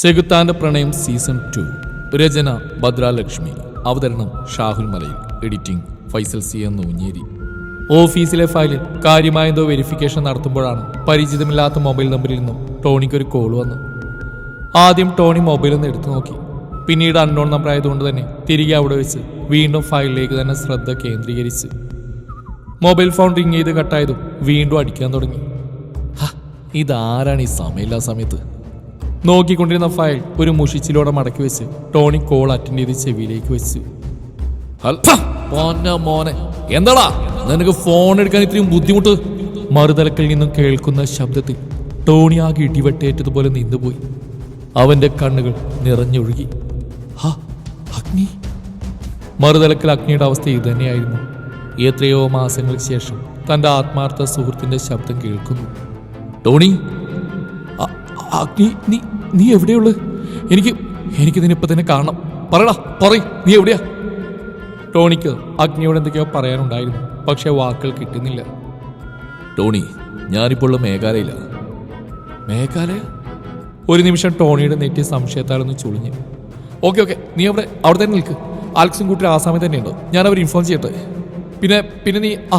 ചെകുത്താന്റെ പ്രണയം season two. രചന ഭദ്രാലക്ഷ്മി. അവതരണം ഷാഹുൽ മലയിൽ. എഡിറ്റിംഗ് ഫൈസൽ സി എന്ന ഊഞ്ഞേരി ഓഫീസിലെ ഫയലിൽ കാര്യമായ എന്തോ വെരിഫിക്കേഷൻ നടത്തുമ്പോഴാണ് പരിചിതമില്ലാത്ത മൊബൈൽ നമ്പറിൽ നിന്നും ടോണിക്ക് ഒരു കോൾ വന്നു. ആദ്യം ടോണി മൊബൈൽ ഒന്ന് എടുത്തു നോക്കി. പിന്നീട് അൺനോൺ നമ്പർ ആയതുകൊണ്ട് തന്നെ തിരികെ അവിടെ വെച്ച് വീണ്ടും ഫയലിലേക്ക് തന്നെ ശ്രദ്ധ കേന്ദ്രീകരിച്ച്. മൊബൈൽ ഫോൺ റിങ് ചെയ്ത് കട്ടായതും വീണ്ടും അടിക്കാൻ തുടങ്ങി. ഇതാരാണ് ഈ സമയമില്ലാ സമയത്ത്? നോക്കിക്കൊണ്ടിരുന്ന ഫയൽ ഒരു മുഷിച്ചിലോടെ മടക്കി വെച്ച് ടോണി കോൾ അറ്റൻഡ് ചെയ്ത് ചെവിയിലേക്ക് വെച്ചു. മോനെ മോനെ. എന്താടാ? നിനക്ക് ഫോൺ എടുക്കാൻ ഇത്രയും ബുദ്ധിമുട്ട്? മറുതലക്കിൽ നിന്നും കേൾക്കുന്ന ശബ്ദത്തിൽ ടോണി ആകെ ഇടിവെട്ടേറ്റതുപോലെ നിന്നുപോയി. അവന്റെ കണ്ണുകൾ നിറഞ്ഞൊഴുകി. അഗ്നി. മറുതലക്കൽ അഗ്നിയുടെ അവസ്ഥ ഇതുതന്നെയായിരുന്നു എത്രയോ മാസങ്ങൾക്ക് ശേഷം തന്റെ ആത്മാർത്ഥ സുഹൃത്തിന്റെ ശബ്ദം കേൾക്കുന്നു. ടോണി അഗ്നി നീ നീ എവിടെയുള്ളു? എനിക്ക് എനിക്ക് നിന്നിപ്പോ തന്നെ കാണണം. പറയടാ പറയ് നീ എവിടെയാ? ടോണിക്ക് അഗ്നിയോട് എന്തൊക്കെയോ പറയാനുണ്ടായിരുന്നു പക്ഷെ വാക്കുകൾ കിട്ടുന്നില്ല. ടോണി ഞാനിപ്പോൾ ഉള്ള മേഘാലയില മേഘാലയ? ഒരു നിമിഷം ടോണിയുടെ നെറ്റി സംശയത്താലൊന്ന് ചുളിഞ്ഞു. ഓക്കെ ഓക്കെ നീ അവിടെ അവിടെ തന്നെ നിൽക്ക്. ആൽക്സും കൂട്ടി ആസാമിൽ തന്നെയുണ്ടോ. ഞാൻ അവർ ഇൻഫോം ചെയ്യട്ടെ. പിന്നെ പിന്നെ നീ ആ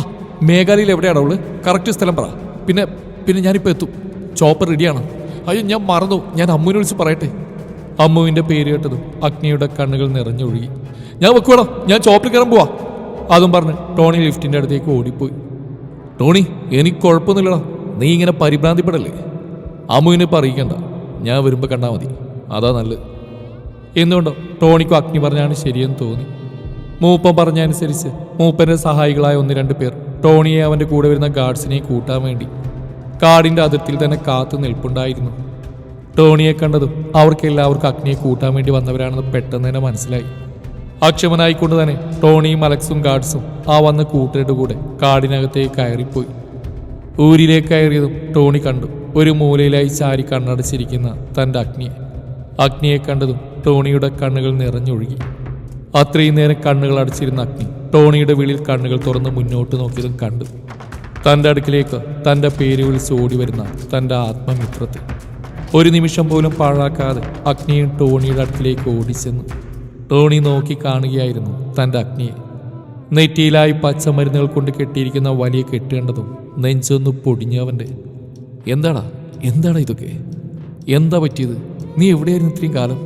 മേഘാലയയിൽ എവിടെയാണോ ഉള്ളത് കറക്റ്റ് സ്ഥലം പറ. പിന്നെ പിന്നെ ഞാനിപ്പോൾ എത്തും. ചോപ്പർ റെഡിയാണ് അയ്യോ ഞാൻ മറന്നു. ഞാൻ അമ്മുവിനെ വിളിച്ച് പറയട്ടെ. അമ്മുവിന്റെ പേര് കേട്ടതും അഗ്നിയുടെ കണ്ണുകൾ നിറഞ്ഞൊഴുകി. ഞാൻ വെക്കുവാടോ. ഞാൻ ചോപ്പിൽ കയറാൻ പോവാ. അതും പറഞ്ഞ് ടോണി ലിഫ്റ്റിന്റെ അടുത്തേക്ക് ഓടിപ്പോയി. ടോണി എനിക്ക് കുഴപ്പമൊന്നുമില്ലടാ. നീ ഇങ്ങനെ പരിഭ്രാന്തിപ്പെടല്ലേ? അമ്മുവിനെ പറയിക്കണ്ട. ഞാൻ വരുമ്പോൾ കണ്ടാൽ മതി. അതാ നല്ലത്. എന്തുകൊണ്ടോ ടോണിക്കും അഗ്നി പറഞ്ഞാണ് ശരിയെന്ന് തോന്നി. മൂപ്പൻ പറഞ്ഞനുസരിച്ച് മൂപ്പന്റെ സഹായികളായ ഒന്ന് രണ്ട് പേർ ടോണിയെ അവന്റെ കൂടെ വരുന്ന ഗാർഡ്സിനെ കൂട്ടാൻ വേണ്ടി കാടിന്റെ അതിർത്തിയിൽ തന്നെ കാത്തു നിൽപ്പുണ്ടായിരുന്നു. ടോണിയെ കണ്ടതും അവർക്ക് എല്ലാവർക്കും അഗ്നിയെ കൂട്ടാൻ വേണ്ടി വന്നവരാണെന്ന് പെട്ടെന്ന് തന്നെ മനസ്സിലായി. അക്ഷമനായിക്കൊണ്ട് തന്നെ ടോണിയും അലക്സും ഗാർഡ്സും ആ വന്ന കൂട്ടരുടെ കൂടെ കാടിനകത്തേക്ക് കയറിപ്പോയി. ഊരിലേക്ക് കയറിയതും ടോണി കണ്ടു ഒരു മൂലയിലായി ചാരി കണ്ണടച്ചിരിക്കുന്ന തന്റെ അഗ്നിയെ. അഗ്നിയെ കണ്ടതും ടോണിയുടെ കണ്ണുകൾ നിറഞ്ഞൊഴുകി. അത്രയും നേരം കണ്ണുകൾ അടച്ചിരുന്ന അഗ്നി ടോണിയുടെ വിളിയിൽ കണ്ണുകൾ തുറന്ന് മുന്നോട്ട് നോക്കിയതും കണ്ടു. തന്റെ അടുക്കിലേക്ക് തന്റെ പേര് വിളിച്ച് ഓടി വരുന്ന തന്റെ ആത്മമിത്രത്തെ ഒരു നിമിഷം പോലും പാഴാക്കാതെ അഗ്നിയും ടോണിയുടെ അടുക്കിലേക്ക് ഓടിച്ചെന്നു. ടോണി നോക്കി കാണുകയായിരുന്നു തന്റെ അഗ്നിയെ. നെറ്റിയിലായി പച്ചമരുന്നുകൾ കൊണ്ട് കെട്ടിയിരിക്കുന്ന വലിയ കെട്ടേണ്ടതും നെഞ്ചൊന്ന് പൊടിഞ്ഞവന്റെ എന്താടാ? എന്താടാ ഇതൊക്കെ? എന്താ പറ്റിയത്? നീ എവിടെയായിരുന്നു ഇത്രയും കാലം?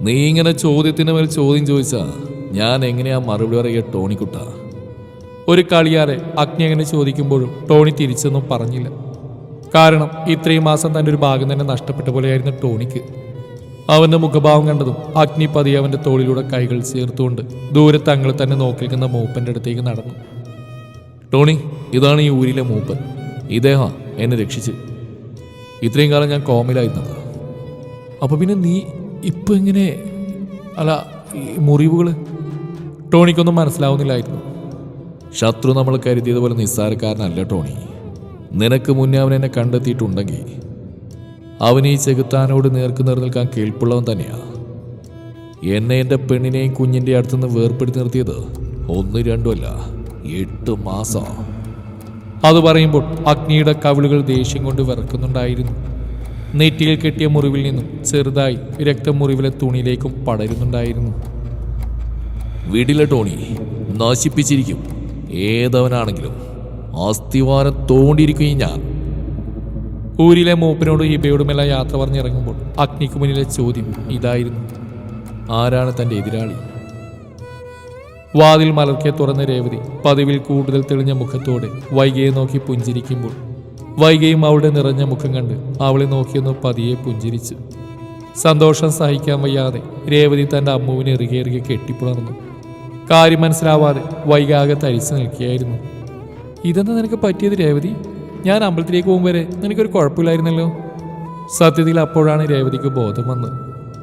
നീ ഇങ്ങനെ ചോദ്യത്തിന് മേൽ ചോദ്യം ചോദിച്ചാ ഞാൻ എങ്ങനെയാ മറുപടി പറയുക ടോണിക്കുട്ട? ഒരു കളിയാറെ അഗ്നി അങ്ങനെ ചോദിക്കുമ്പോഴും ടോണി തിരിച്ചൊന്നും പറഞ്ഞില്ല. കാരണം ഇത്രയും മാസം തന്റെ ഒരു ഭാഗം തന്നെ നഷ്ടപ്പെട്ട പോലെയായിരുന്നു ടോണിക്ക്. അവന്റെ മുഖഭാവം കണ്ടതും അഗ്നി പതി അവന്റെ തോളിലൂടെ കൈകൾ ചേർത്തുകൊണ്ട് ദൂരെ തങ്ങൾ തന്നെ നോക്കി നിൽക്കുന്ന മൂപ്പന്റെ അടുത്തേക്ക് നടന്നു. ടോണി ഇതാണ് ഈ ഊരിലെ മൂപ്പൻ. ഇദ്ദേഹം എന്നെ രക്ഷിച്ച്. ഇത്രയും കാലം ഞാൻ കോമിലായിരുന്നു അപ്പോൾ പിന്നെ നീ ഇപ്പൊ എങ്ങനെ? അല്ല ഈ മുറിവുകൾ ടോണിക്കൊന്നും മനസ്സിലാവുന്നില്ലായിരുന്നു. ശത്രു നമ്മൾ കരുതിയതുപോലെ നിസ്സാരക്കാരനല്ല ടോണി. നിനക്ക് മുന്നേ അവൻ എന്നെ കണ്ടെത്തിയിട്ടുണ്ടെങ്കിൽ അവൻ ഈ ചെകുത്താനോട് നേർക്ക് നേർ നിൽക്കാൻ കേൾപ്പുള്ളവൻ തന്നെയാ. എന്നെ എന്റെ പെണ്ണിനെയും കുഞ്ഞിന്റെ അടുത്തുനിന്ന് വേർപ്പെടുത്തി നിർത്തിയത് ഒന്ന് രണ്ടുമല്ല എട്ട് മാസം. അത് പറയുമ്പോൾ അഗ്നിയുടെ കവിളുകൾ ദേഷ്യം കൊണ്ട് വിറക്കുന്നുണ്ടായിരുന്നു. നെറ്റിയിൽ കെട്ടിയ മുറിവിൽ നിന്നും ചെറുതായി രക്തം മുറിവിലെ തുണിയിലേക്കും പടരുന്നുണ്ടായിരുന്നു. വീടിലെ ടോണി. നശിപ്പിച്ചിരിക്കും. ഏതവനാണെങ്കിലും അസ്ഥിവാരം തോണ്ടിയിരിക്കുകയും ഞാൻ. ഊരിലെ മൂപ്പനോടും ഇബയോടുമെല്ലാം യാത്ര പറഞ്ഞിറങ്ങുമ്പോൾ അഗ്നിക്ക് മുന്നിലെ ചോദ്യം ഇതായിരുന്നു. ആരാണ് തന്റെ എതിരാളി? വാതിൽ മലർക്കെ തുറന്ന രേവതി പതിവിൽ കൂടുതൽ തെളിഞ്ഞ മുഖത്തോടെ വൈകയെ നോക്കി പുഞ്ചിരിക്കുമ്പോൾ വൈകയും അവളുടെ നിറഞ്ഞ മുഖം കണ്ട് അവളെ നോക്കിയൊന്ന് പതിയെ പുഞ്ചിരിച്ചു. സന്തോഷം സഹിക്കാൻ വയ്യാതെ രേവതി തന്റെ അമ്മുവിനെ ഇറുകെ കെട്ടിപ്പുണർന്നു. കാര്യം മനസ്സിലാവാതെ വൈകാകെ തരിച്ചു നിൽക്കുകയായിരുന്നു. ഇതെന്താ നിനക്ക് പറ്റിയത് രേവതി? ഞാൻ അമ്പലത്തിലേക്ക് പോകും വരെ നിനക്കൊരു കുഴപ്പമില്ലായിരുന്നല്ലോ? സത്യത്തിൽ അപ്പോഴാണ് രേവതിക്ക് ബോധം വന്നത്.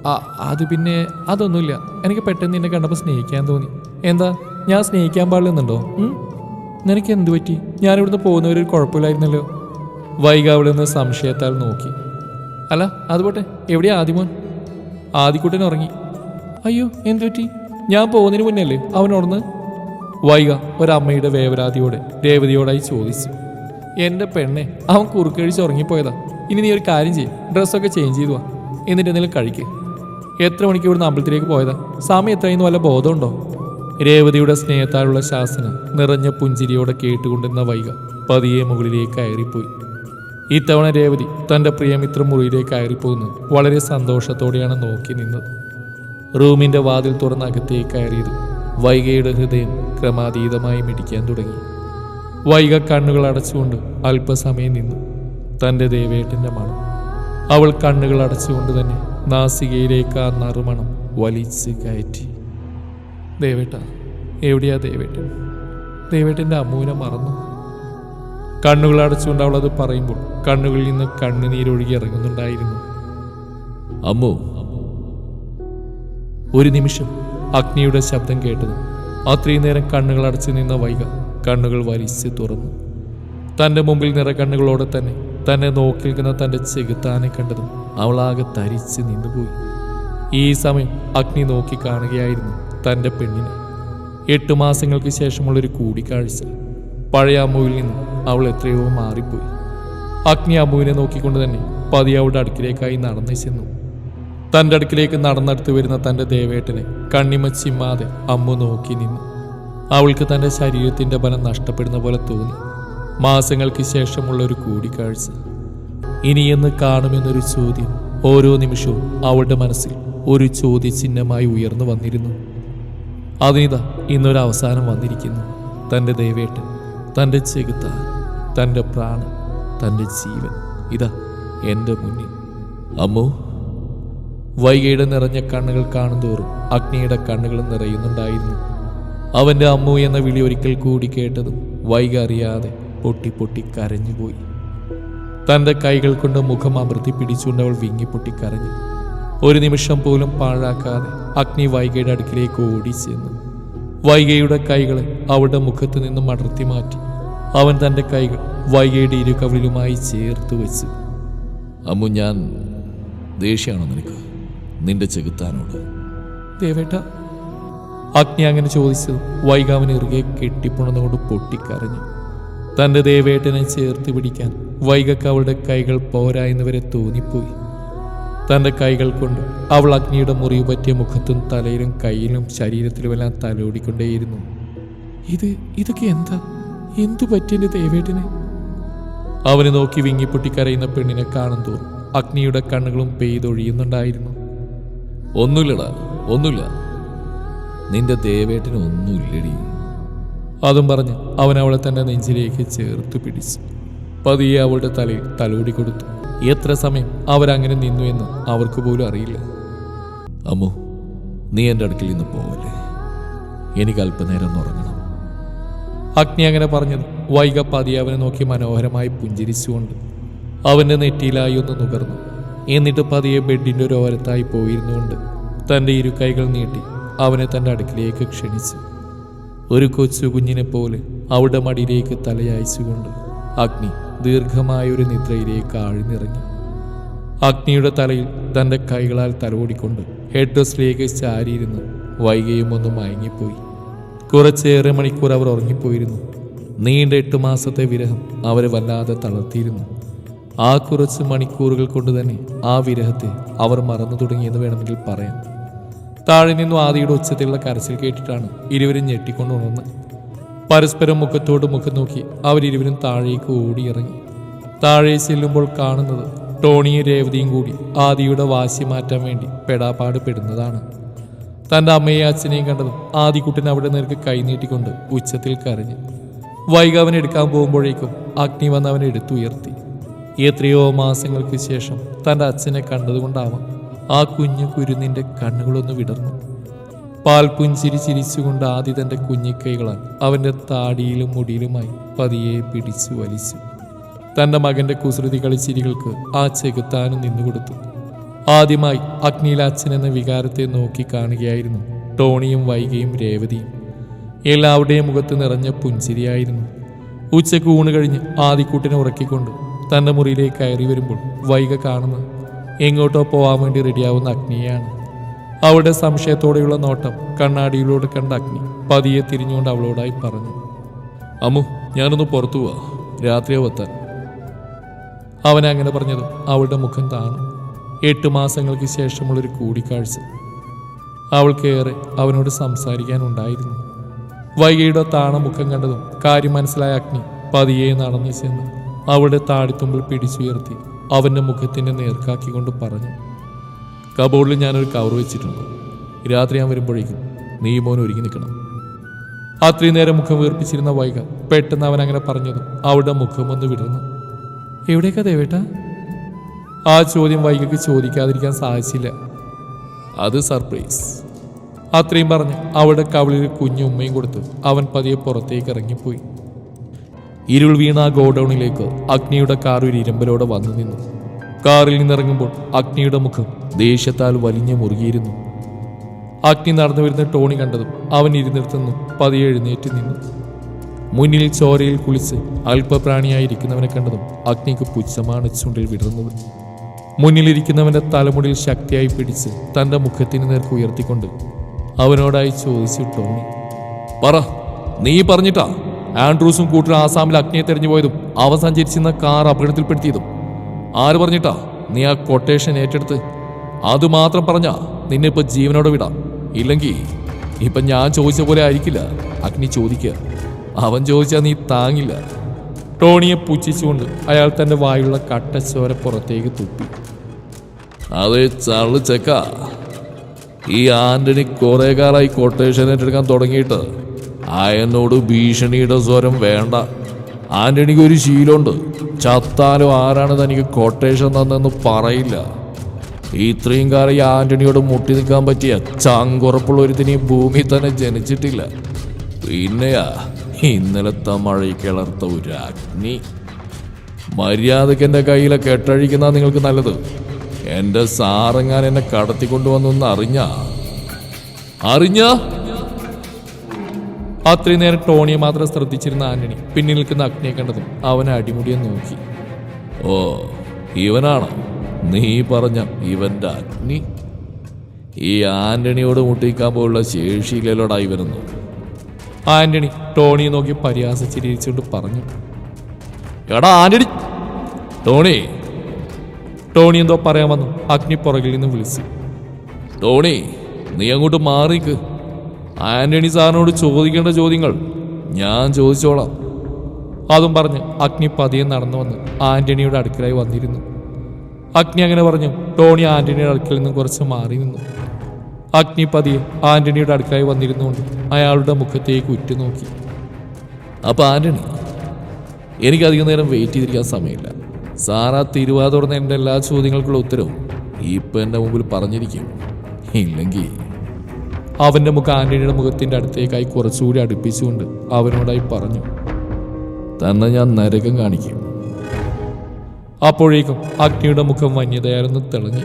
ആ അത് പിന്നെ അതൊന്നുമില്ല. എനിക്ക് പെട്ടെന്ന് നിന്നെ കണ്ടപ്പോൾ സ്നേഹിക്കാൻ തോന്നി. എന്താ? ഞാൻ സ്നേഹിക്കാൻ പാടില്ലെന്നുണ്ടോ? നിനക്ക് എന്തു പറ്റി? ഞാനിവിടുന്ന് പോകുന്നവരൊരു കുഴപ്പമില്ലായിരുന്നല്ലോ. വൈക അവിടെ നിന്ന് സംശയത്താൽ നോക്കി. അല്ല അതുപോട്ടെ എവിടെയാ ആദിമോൻ? ആദിക്കുട്ടൻ ഉറങ്ങി. അയ്യോ എന്തു പറ്റി ഞാൻ പോകുന്നതിന് മുന്നേ അല്ലേ അവൻ ഉണർന്ന് വൈക ഒരമ്മയുടെ വേവരാതിയോടെ രേവതിയോടായി ചോദിച്ചു. എന്റെ പെണ്ണെ അവൻ കുറുക്കഴിച്ച് ഉറങ്ങിപ്പോയതാ. ഇനി നീ ഒരു കാര്യം ചെയ്യും ഡ്രസ്സൊക്കെ ചേഞ്ച് ചെയ്തു വാ. എന്നിട്ട് എന്തെങ്കിലും കഴിക്കുക എത്ര മണിക്ക് ഇവിടുന്ന് അമ്പലത്തിലേക്ക് പോയതാ? സമയം എത്രയെന്ന് വല്ല ബോധമുണ്ടോ? രേവതിയുടെ സ്നേഹത്താലുള്ള ശാസന നിറഞ്ഞ പുഞ്ചിരിയോടെ കേട്ടുകൊണ്ടിരുന്ന വൈക പതിയെ മുകളിലേക്ക് കയറിപ്പോയി. ഇത്തവണ രേവതി തന്റെ പ്രിയമിത്ര മുറിയിലേക്ക് കയറിപ്പോകുന്നത് വളരെ സന്തോഷത്തോടെയാണ് നോക്കി നിന്നത്. റൂമിന്റെ വാതിൽ തുറന്ന് അകത്തേക്ക് കയറിയത് വൈകയുടെ ഹൃദയം ക്രമാതീതമായി മിടിക്കാൻ തുടങ്ങി. വൈക കണ്ണുകൾ അടച്ചുകൊണ്ട് അല്പസമയം നിന്നു. തന്റെ ദേവേട്ടന്റെ മണം. അവൾ കണ്ണുകൾ അടച്ചുകൊണ്ട് തന്നെ നാസികയിലേക്ക് ആ നറുമണം വലിച്ച് കയറ്റി. ദേവേട്ട എവിടെയാ ദേവേട്ടൻ? ദേവേട്ടന്റെ അമ്മൂനെ മറന്നു. കണ്ണുകൾ അടച്ചുകൊണ്ട് അവൾ അത് പറയുമ്പോൾ കണ്ണുകളിൽ നിന്ന് കണ്ണുനീരൊഴുകി ഇറങ്ങുന്നുണ്ടായിരുന്നു. അമ്മു ഒരു നിമിഷം അഗ്നിയുടെ ശബ്ദം കേട്ടതും അത്രയും നേരം കണ്ണുകൾ അടച്ചു നിന്ന വൈക കണ്ണുകൾ വലിച്ച് തുറന്നു. തന്റെ മുമ്പിൽ നിറകണ്ണുകളോടെ തന്നെ തന്നെ നോക്കി നിൽക്കുന്ന തന്റെ ചെകുത്താനെ കണ്ടതും അവളാകെ തരിച്ച് നിന്നുപോയി. ഈ സമയം അഗ്നി നോക്കി കാണുകയായിരുന്നു തന്റെ പെണ്ണിനെ. എട്ട് മാസങ്ങൾക്ക് ശേഷമുള്ളൊരു കൂടിക്കാഴ്ച. പഴയ അമ്മുവിൽ നിന്ന് അവൾ എത്രയോ മാറിപ്പോയി. അഗ്നി അമ്മുവിനെ നോക്കിക്കൊണ്ട് തന്നെ പതി അവളുടെ അടുക്കിലേക്കായി നടന്നു ചെന്നു. തന്റെ അടുക്കിലേക്ക് നടന്നെടുത്ത് വരുന്ന തന്റെ ദേവേട്ടനെ കണ്ണിമ ചിമ്മാതെ അമ്മു നോക്കി നിന്നു. അവൾക്ക് തന്റെ ശരീരത്തിന്റെ ബലം നഷ്ടപ്പെടുന്ന പോലെ തോന്നി. മാസങ്ങൾക്ക് ശേഷമുള്ള ഒരു കൂടിക്കാഴ്ച. ഇനിയെന്ന് കാണുമെന്നൊരു ചോദ്യം ഓരോ നിമിഷവും അവളുടെ മനസ്സിൽ ഒരു ചോദ്യചിഹ്നമായി ഉയർന്നു വന്നിരുന്നു. അതിനിതാ ഇന്നൊരു അവസാനം വന്നിരിക്കുന്നു. തന്റെ ദൈവേട്ടൻ തന്റെ ചെകുത്ത തന്റെ പ്രാണൻ തന്റെ ജീവൻ. ഇതാ എന്റെ മുന്നിൽ. അമ്മോ വൈകയുടെ നിറഞ്ഞ കണ്ണുകൾ കാണുന്തോറും അഗ്നിയുടെ കണ്ണുകൾ നിറയുന്നുണ്ടായിരുന്നു. അവന്റെ അമ്മു എന്ന വിളി ഒരിക്കൽ കൂടി കേട്ടതും വൈക അറിയാതെ പൊട്ടി പൊട്ടി കരഞ്ഞുപോയി. തന്റെ കൈകൾ കൊണ്ട് മുഖം അമർത്തി പിടിച്ചുകൊണ്ട് അവൾ വിങ്ങിപ്പൊട്ടി കരഞ്ഞു. ഒരു നിമിഷം പോലും പാഴാക്കാതെ അഗ്നി വൈകയുടെ അടുക്കിലേക്ക് ഓടി ചെന്നു. വൈകയുടെ കൈകളെ അവളുടെ മുഖത്ത് നിന്നും അടർത്തി മാറ്റി അവൻ തന്റെ കൈകൾ വൈകയുടെ ഇരു കവിളിലുമായി ചേർത്ത് വെച്ചു. അമ്മു ഞാൻ ദേഷ്യമാണോ നിനക്ക്? നിന്റെ ചെകുത്താനോട്. ദേവേട്ട അഗ്നി അങ്ങനെ ചോദിച്ചത് വൈകാവൻ ഇറുകെ കെട്ടിപ്പുണർന്നുകൊണ്ട് പൊട്ടിക്കരഞ്ഞു. തന്റെ ദേവേട്ടനെ ചേർത്ത് പിടിക്കാൻ വൈകക്ക് അവളുടെ കൈകൾ പോരാ എന്നുവരെ തോന്നിപ്പോയി. തന്റെ കൈകൾ കൊണ്ട് അവൾ അഗ്നിയുടെ മുറിവ് പറ്റിയ മുഖത്തും തലയിലും കയ്യിലും ശരീരത്തിലുമെല്ലാം തലോടിക്കൊണ്ടേയിരുന്നു. ഇത് ഇതൊക്കെ എന്താ? എന്തു പറ്റിയെന്റെ ദേവേട്ടന്? അവനെ നോക്കി വിങ്ങിപ്പൊട്ടി കരയുന്ന പെണ്ണിനെ കാണും തോറും അഗ്നിയുടെ കണ്ണുകളും പെയ്തൊഴിയുന്നുണ്ടായിരുന്നു. ഒന്നുമില്ലടാ ഒന്നുമില്ല. നിന്റെ ദേവേട്ടന് ഒന്നുമില്ലടി. അതും പറഞ്ഞ് അവൻ അവളെ തന്റെ നെഞ്ചിലേക്ക് ചേർത്ത് പിടിച്ചു. പതിയെ അവളുടെ തലയിൽ തലോടി കൊടുത്തു. എത്ര സമയം അവരങ്ങനെ നിന്നു എന്ന് അവർക്ക് പോലും അറിയില്ല. അമ്മു നീ എന്റെ അടുക്കിൽ നിന്ന് പോവല്ലേ? എനിക്ക് അല്പനേരം ഉറങ്ങണം. അഗ്നി അങ്ങനെ പറഞ്ഞത് വൈക പതിയെ അവനെ നോക്കി മനോഹരമായി പുഞ്ചിരിച്ചുകൊണ്ട് അവന്റെ നെറ്റിയിലായി ഒന്ന് നുകർന്നു. എന്നിട്ട് പതിയെ ബെഡിന്റെ ഒരു ഓരത്തായി പോയിരുന്നുകൊണ്ട് തന്റെ ഇരു കൈകൾ നീട്ടി അവനെ തന്റെ അടുക്കിലേക്ക് ക്ഷണിച്ചു. ഒരു കൊച്ചു കുഞ്ഞിനെ പോലെ അവളുടെ മടിയിലേക്ക് തലയായിച്ചുകൊണ്ട് അഗ്നി ദീർഘമായ ഒരു നിദ്രയിലേക്ക് ആഴ്ന്നിറങ്ങി. അഗ്നിയുടെ തലയിൽ തന്റെ കൈകളാൽ തലോടിക്കൊണ്ട് ഹെഡ് ഡ്രസ്സിലേക്ക് ചാരിയിരുന്ന് വൈകിയും ഒന്ന് മയങ്ങിപ്പോയി. കുറച്ചേറെ മണിക്കൂർ അവർ ഉറങ്ങിപ്പോയിരുന്നു. നീണ്ട എട്ട് മാസത്തെ വിരഹം അവരെ വല്ലാതെ തളർത്തിയിരുന്നു. ആ കുറച്ച് മണിക്കൂറുകൾ കൊണ്ട് തന്നെ ആ വിരഹത്തെ അവർ മറന്നു തുടങ്ങിയെന്ന് വേണമെങ്കിൽ പറയാം. താഴെ നിന്നും ആദിയുടെ ഉച്ചത്തിലുള്ള കരച്ചിൽ കേട്ടിട്ടാണ് ഇരുവരും ഞെട്ടിക്കൊണ്ട് ഉണർന്ന്. പരസ്പരം മുഖത്തോട് മുഖം നോക്കി അവരിരുവരും താഴേക്ക് ഓടിയിറങ്ങി. താഴെ ചെല്ലുമ്പോൾ കാണുന്നത് ടോണിയും രേവതിയും കൂടി ആദിയുടെ വാശി മാറ്റാൻ വേണ്ടി പെടാപ്പാട് പെടുന്നതാണ് തന്റെ അമ്മയെയും അച്ഛനെയും കണ്ടതും ആദിക്കുട്ടൻ അവിടെ നേർക്ക് കൈനീട്ടിക്കൊണ്ട് ഉച്ചത്തിൽ കരഞ്ഞു. വൈകി എടുക്കാൻ പോകുമ്പോഴേക്കും അഗ്നി വന്ന് അവനെ എടുത്തുയർത്തി. എത്രയോ മാസങ്ങൾക്ക് ശേഷം തന്റെ അച്ഛനെ കണ്ടതുകൊണ്ടാവാം ആ കുഞ്ഞു കുരുന്നിന്റെ കണ്ണുകളൊന്ന് വിടർന്നു. പാൽ പുഞ്ചിരി ചിരിച്ചുകൊണ്ട് ആദ്യ തന്റെ കുഞ്ഞിക്കൈകളാൽ അവന്റെ താടിയിലും മുടിയിലുമായി പതിയെ പിടിച്ചു വലിച്ചു. തന്റെ മകന്റെ കുസൃതി കളിച്ചിരികൾക്ക് ആ ചെകുത്താനും നിന്നുകൊടുത്തു ആദ്യമായി അഗ്നിയിൽ അച്ഛൻ എന്ന വികാരത്തെ നോക്കി കാണുകയായിരുന്നു ടോണിയും വൈകയും രേവതിയും എല്ലാവരുടെയും മുഖത്ത് നിറഞ്ഞ പുഞ്ചിരിയായിരുന്നു. ഉച്ചയ്ക്ക് ഊണ് കഴിഞ്ഞ് ആദിക്കൂട്ടിനെ ഉറക്കിക്കൊണ്ട് തന്റെ മുറിയിലേക്ക് കയറി വരുമ്പോൾ വൈക കാണുന്ന എങ്ങോട്ടോ പോകാൻ വേണ്ടി റെഡിയാവുന്ന അഗ്നിയാണ്. അവളുടെ സംശയത്തോടെയുള്ള നോട്ടം കണ്ണാടിയിലൂടെ കണ്ട അഗ്നി പതിയെ തിരിഞ്ഞുകൊണ്ട് അവളോടായി പറഞ്ഞു അമ്മു ഞാനൊന്ന് പുറത്തു പോവാ. രാത്രിയാവത്താൻ അവൻ അങ്ങനെ പറഞ്ഞതും അവളുടെ മുഖം താണു. എട്ട് മാസങ്ങൾക്ക് ശേഷമുള്ളൊരു കൂടിക്കാഴ്ച. അവൾക്കേറെ അവനോട് സംസാരിക്കാനുണ്ടായിരുന്നു. വൈകയുടെ താണ മുഖം കണ്ടതും കാര്യം മനസ്സിലായ അഗ്നി പതിയെ നടന്നു ചെന്ന്. അവളുടെ താടിത്തുമ്പിൽ പിടിച്ചുയർത്തി അവന്റെ മുഖത്തിന്റെ നേർക്കാക്കിക്കൊണ്ട് പറഞ്ഞു കബോർഡിൽ ഞാനൊരു കവർ വെച്ചിട്ടുണ്ട്. രാത്രി ഞാൻ വരുമ്പോഴേക്കും നീ മോൻ ഒരുങ്ങി നിൽക്കണം. അത്രയും നേരം മുഖം വീർപ്പിച്ചിരുന്ന വൈക പെട്ടെന്ന് അവൻ അങ്ങനെ പറഞ്ഞതും അവളുടെ മുഖം ഒന്ന് വിടർന്നു. എവിടേക്കാ ദേവേട്ട? ആ ചോദ്യം വൈകയ്ക്ക് ചോദിക്കാതിരിക്കാൻ സാധിച്ചില്ല. അത് സർപ്രൈസ്. അത്രയും പറഞ്ഞ് അവളുടെ കവളിൽ കുഞ്ഞു ഉമ്മയും കൊടുത്ത് അവൻ പതിയെ പുറത്തേക്ക് ഇറങ്ങിപ്പോയി. ഇരുൾ വീണ ആ ഗോഡൌണിലേക്ക് അഗ്നിയുടെ കാർ ഒരു ഇരുമ്പലോടെ വന്നു നിന്നു. കാറിൽ നിന്നിറങ്ങുമ്പോൾ അഗ്നിയുടെ മുഖം ദേഷ്യത്താൽ വലിഞ്ഞു മുറുകിയിരുന്നു. അഗ്നി നടന്നു വരുന്ന ടോണി കണ്ടതും അവൻ ഇരുന്നിടത്തുനിന്നും പതിയെ എഴുന്നേറ്റ് നിന്നു. മുന്നിൽ ചോരയിൽ കുളിച്ച് അല്പപ്രാണിയായിരിക്കുന്നവനെ കണ്ടതും അഗ്നിക്ക് പുച്ഛമാണ് ചുണ്ടിൽ വിടർന്നത്. മുന്നിലിരിക്കുന്നവന്റെ തലമുടിയിൽ ശക്തിയായി പിടിച്ച് തന്റെ മുഖത്തിന് നേർക്ക് ഉയർത്തിക്കൊണ്ട് അവനോടായി ചോദിച്ചു ടോണി പറ നീ പറഞ്ഞിട്ടാ? ആൻഡ്രൂസും കൂട്ടർ ആസാമിൽ അഗ്നിയെ തെരഞ്ഞു പോയതും അവൻ സഞ്ചരിച്ചിരുന്ന കാർ അപകടത്തിൽപ്പെടുത്തിയതും. ആര് പറഞ്ഞിട്ടാ നീ ആ കൊട്ടേഷൻ ഏറ്റെടുത്ത്? അത് മാത്രം പറഞ്ഞാ നിന്നെ ഇപ്പൊ ജീവനോടെ വിടാം. ഇല്ലെങ്കിൽ ഇപ്പൊ ഞാൻ ചോദിച്ച പോലെ ആയിരിക്കില്ല അഗ്നി ചോദിക്കുക. അവൻ ചോദിച്ചാ നീ താങ്ങില്ല. ടോണിയെ പുച്ഛിച്ചുകൊണ്ട് അയാൾ തന്റെ വായുള്ള കട്ടച്ചോര പുറത്തേക്ക് തുപ്പി. അതെ ചള്ളു ചെക്ക ഈ ആന്റണി കുറെ കാലമായി കൊട്ടേഷൻ ഏറ്റെടുക്കാൻ തുടങ്ങിയിട്ട് അയനോട് ഭീഷണിയുടെ സ്വരം വേണ്ട. ആന്റണിക്ക് ഒരു ശീലമുണ്ട്. ചത്താലും ആരാണ് തനിക്ക് കൊട്ടേഷൻ തന്നെന്ന് പറയില്ല. ഇത്രയും കാലം ഈ ആന്റണിയോട് മുട്ടി നിൽക്കാൻ പറ്റിയ ചാങ്കുറപ്പുള്ള ഒരുത്തിന് ഈ ഭൂമി തന്നെ ജനിച്ചിട്ടില്ല. പിന്നെയാ ഇന്നലത്തെ മഴയിൽ കിളർത്ത ഒരു അഗ്നി. മര്യാദയ്ക്ക് എന്റെ കയ്യിലെ കെട്ടഴിക്കുന്ന നിങ്ങൾക്ക് നല്ലത്. എന്റെ സാറങ്ങാൻ എന്നെ കടത്തിക്കൊണ്ടുവന്നൊന്ന് അറിഞ്ഞ അറിഞ്ഞ? അത്രയും നേരം ടോണിയെ മാത്രം ശ്രദ്ധിച്ചിരുന്ന ആന്റണി പിന്നിൽ നിൽക്കുന്ന അഗ്നിയെ കണ്ടതും അവനെ അടിമുടിയെ നോക്കി. ഓ ഇവനാണ്? നീ പറഞ്ഞ ഇവന്റെ അഗ്നി? ഈ ആന്റണിയോട് മുട്ടിക്കാൻ പോലുള്ള ശേഷിയിലോടാ വരുന്നു ആന്റണി ടോണിയെ നോക്കി പരിഹാസിച്ചിരിച്ചുകൊണ്ട് പറഞ്ഞു. എടാ ആന്റണി! ടോണി! ടോണി എന്തോ പറയാൻ വന്നു. അഗ്നി പുറകിൽ നിന്ന് വിളിച്ചു. ടോണി നീ അങ്ങോട്ട് മാറിക്ക്. ആന്റണി സാറിനോട് ചോദിക്കേണ്ട ചോദ്യങ്ങൾ ഞാൻ ചോദിച്ചോളാം. അതും പറഞ്ഞ് അഗ്നി പതിയെ നടന്നു വന്ന് ആന്റണിയുടെ അടുക്കലായി വന്നിരുന്നു. അഗ്നി അങ്ങനെ പറഞ്ഞു ടോണി ആന്റണിയുടെ അടുക്കൽ നിന്ന് കുറച്ച് മാറി നിന്നു. അഗ്നി പതിയെ ആന്റണിയുടെ അടുക്കലായി വന്നിരുന്നുകൊണ്ട് അയാളുടെ മുഖത്തേക്ക് ഉറ്റുനോക്കി അപ്പൊ ആന്റണി എനിക്ക് അധികം നേരം വെയിറ്റ് ചെയ്തിരിക്കാൻ സമയമില്ല. സാറാ തിരുവാതുറന്ന എന്റെ എല്ലാ ചോദ്യങ്ങൾക്കുള്ള ഉത്തരവും ഇപ്പൊ എന്റെ മുമ്പിൽ പറഞ്ഞിരിക്കും. ഇല്ലെങ്കിൽ അവന്റെ മുഖം ആന്റണിയുടെ മുഖത്തിന്റെ അടുത്തേക്കായി കുറച്ചുകൂടി അടുപ്പിച്ചുകൊണ്ട് അവനോടായി പറഞ്ഞു തന്നെ ഞാൻ നരകം കാണിക്കും. അപ്പോഴേക്കും അഗ്നിയുടെ മുഖം വന്യതയായിരുന്നു തെളിഞ്ഞു.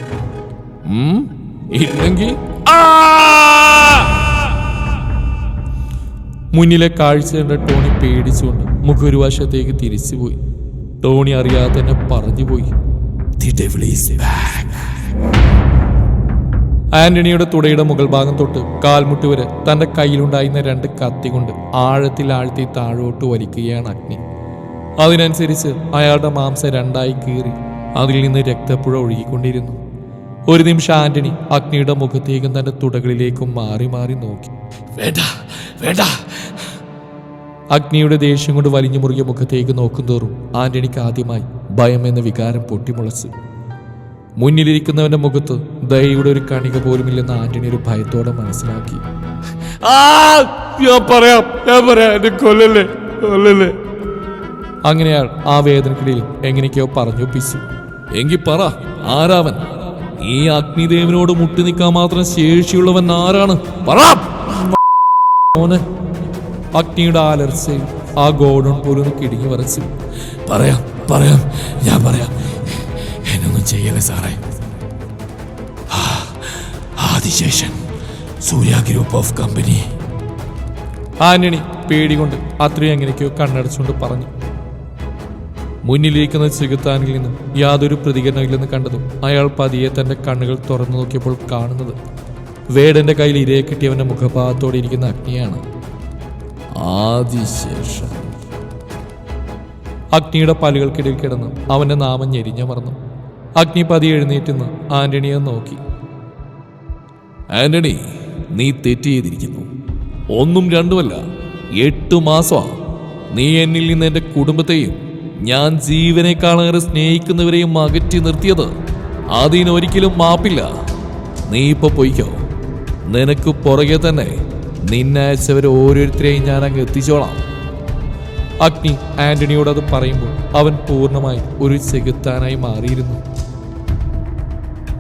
ഇല്ലെങ്കിൽ മുന്നിലെ കാഴ്ച കണ്ട ടോണി പേടിച്ചുകൊണ്ട് മുഖൊരു വശത്തേക്ക് തിരിച്ചുപോയി. ടോണി അറിയാതെ തന്നെ പറഞ്ഞുപോയി ദി ഡെവിൾ ഈസ് back." ആന്റണിയുടെ തുടയുടെ മുകൾ ഭാഗം തൊട്ട് കാൽമുട്ട് വരെ തന്റെ കയ്യിലുണ്ടായിരുന്ന രണ്ട് കത്തി കൊണ്ട് ആഴത്തിൽ ആഴ്ത്തി താഴോട്ട് വലിക്കുകയാണ് അഗ്നി. അതിനനുസരിച്ച് അയാളുടെ മാംസം രണ്ടായി കീറി അതിൽ നിന്ന് രക്തപ്പുഴ ഒഴുകിക്കൊണ്ടിരുന്നു. ഒരു നിമിഷം ആന്റണി അഗ്നിയുടെ മുഖത്തേക്കും തന്റെ തുടകളിലേക്കും മാറി മാറി നോക്കി. വേണ്ട വേണ്ട. അഗ്നിയുടെ ദേഷ്യം കൊണ്ട് വലിഞ്ഞു മുറുകിയ മുഖത്തേക്ക് നോക്കുന്തോറും ആന്റണിക്ക് ആദ്യമായി ഭയം എന്ന വികാരം പൊട്ടിമുളച്ചു. മുന്നിലിരിക്കുന്നവന്റെ മുഖത്ത് ദയയുടെ ഒരു കണിക പോലുമില്ലെന്ന് ആന്റണി ഒരു ഭയത്തോടെ മനസ്സിലാക്കി. ഞാൻ പറയാം ഞാൻ പറയാം എന്നെ കൊല്ലല്ലേ കൊല്ലല്ലേ. അങ്ങനെ അയാൾ ആ വേദനക്കിടയിൽ എങ്ങനെയൊക്കെയോ പറഞ്ഞൊപ്പിച്ചു. എങ്കി പറ ആരാവൻ? ഈ അഗ്നിദേവനോട് മുട്ടി നിൽക്കാൻ മാത്രം ശേഷിയുള്ളവൻ ആരാണ്? പറ! അഗ്നിയുടെ ആലർച്ചയിൽ ആ ഗോഡൗൺ പോലും കിടുങ്ങി വരച്ചു. പറയാം പറയാം ഞാൻ പറയാം. ചെയ്യല്ലേ സാറേ? Adisheshan Surya group of company. Antony പേടികൊണ്ട് അത്രയും എങ്ങനെയൊക്കെയോ കണ്ണടച്ചുകൊണ്ട് പറഞ്ഞു. മുന്നിലിരിക്കുന്ന സുഗത്താനിൽ നിന്നും യാതൊരു പ്രതികരണമില്ലെന്ന് കണ്ടതും അയാൾ പതിയെ തന്റെ കണ്ണുകൾ തുറന്നു നോക്കിയപ്പോൾ കാണുന്നത് വേടന്റെ കയ്യിൽ ഇരയെ കിട്ടിയവന്റെ മുഖഭാഗത്തോടെ ഇരിക്കുന്ന അഗ്നിയാണ്. അഗ്നിയുടെ പല്ലുകൾക്കിടയിൽ കിടന്ന് അവന്റെ നാമം ഞെരിഞ്ഞമർന്നു. അഗ്നി പതി എഴുന്നേറ്റുന്ന്. ആന്റണിയെ നോക്കി. ആന്റണി നീ തെറ്റ് ചെയ്തിരിക്കുന്നു. ഒന്നും രണ്ടുമല്ല എട്ട് മാസമാ. നീ എന്നിൽ നിന്ന് എന്റെ കുടുംബത്തെയും ഞാൻ ജീവനേക്കാളേറെ സ്നേഹിക്കുന്നവരെയും അകറ്റി നിർത്തിയത്. അതിനൊരിക്കലും മാപ്പില്ല. നീ ഇപ്പൊ പൊയ്ക്കോ. നിനക്ക് പുറകെ തന്നെ നിന്നയച്ചവർ ഓരോരുത്തരെയും ഞാൻ അങ്ങ് എത്തിച്ചോളാം. അഗ്നി ആന്റണിയോട് അത് പറയുമ്പോൾ അവൻ പൂർണമായി ഒരു ചെകുത്താനായി മാറിയിരുന്നു.